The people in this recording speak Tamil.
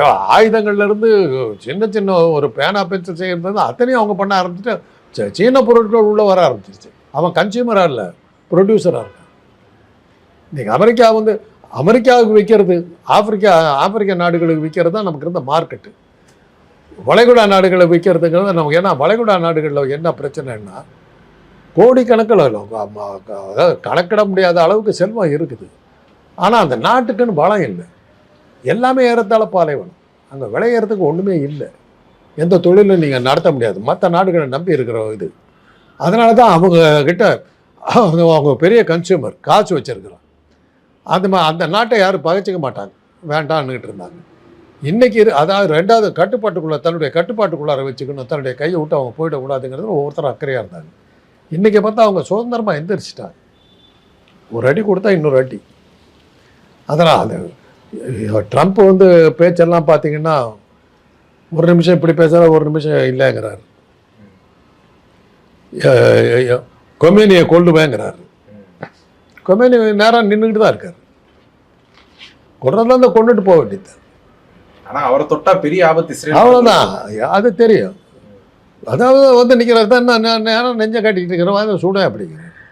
ஆயுதங்கள்லேருந்து சின்ன சின்ன ஒரு பேனா பென்சில் செய்கிறது அத்தனையும் அவங்க பண்ண ஆரம்பிச்சுட்டு ச- சீன பொருட்கள் உள்ளே வர ஆரம்பிச்சிருச்சு. அவன் கன்சியூமராக இல்லை ப்ரொடியூசராக இருக்கான். இன்றைக்கி அமெரிக்கா வந்து அமெரிக்காவுக்கு விற்கிறது ஆப்பிரிக்கா ஆப்பிரிக்க நாடுகளுக்கு விற்கிறது தான் நமக்கு இருந்த மார்க்கெட்டு வளைகுடா நாடுகளை விற்கிறதுங்கிறது நமக்கு ஏன்னா வளைகுடா நாடுகளில் என்ன பிரச்சனைன்னா கோடிக்கணக்கில் அதாவது கணக்கிட முடியாத அளவுக்கு செல்வம் இருக்குது. ஆனால் அந்த நாட்டுக்குன்னு பலம் இல்லை. எல்லாமே ஏறத்தாழ பாலைவனம். அங்கே விளையிறதுக்கு ஒன்றுமே இல்லை. எந்த தொழிலும் நீங்கள் நடத்த முடியாது. மற்ற நாடுகளை நம்பி இருக்கிற இது. அதனால தான் அவங்க கிட்ட அவங்க அவங்க பெரிய கன்சியூமர் காசு வச்சிருக்கிறோம். அந்த மா அந்த நாட்டை யாரும் பகைச்சிக்க மாட்டாங்க. வேண்டான்னுக்கிட்டு இருந்தாங்க. இன்றைக்கி இரு- அதாவது ரெண்டாவது கட்டுப்பாட்டுக்குள்ள தன்னுடைய கட்டுப்பாட்டுக்குள்ளார வச்சுக்கணும். தன்னுடைய கையை விட்டு அவங்க போயிடக்கூடாதுங்கிறது ஒவ்வொருத்தரும் அக்கறையாக இருந்தாங்க. இன்றைக்கி பார்த்தா அவங்க சுதந்திரமாக எந்திரிச்சிட்டாங்க. ஒரு அடி கொடுத்தா இன்னொரு அடி. அதனால் அது ட்ரம்ப் வந்து பேச்செல்லாம் பார்த்தீங்கன்னா ஒரு நிமிஷம் இப்படி பேசுகிறார் ஒரு நிமிஷம் இல்லைங்கிறார். கொமேனியை கொல்லுவேங்கிறார் கொமேனி நேரம் நின்றுக்கிட்டு தான் இருக்கார். கொண்டதான் அந்த கொண்டுட்டு போக வேண்டியது. ஆனா அவரை தொட்டா பெரிய ஆபத்து அவ்வளோதான் அது தெரியும். அதாவது வந்து நிற்கிறது தான் நான் நேரம் நெஞ்சை காட்டிக்கிட்டு இருக்கிறோம் அதை சுட அப்படிங்கிறேன்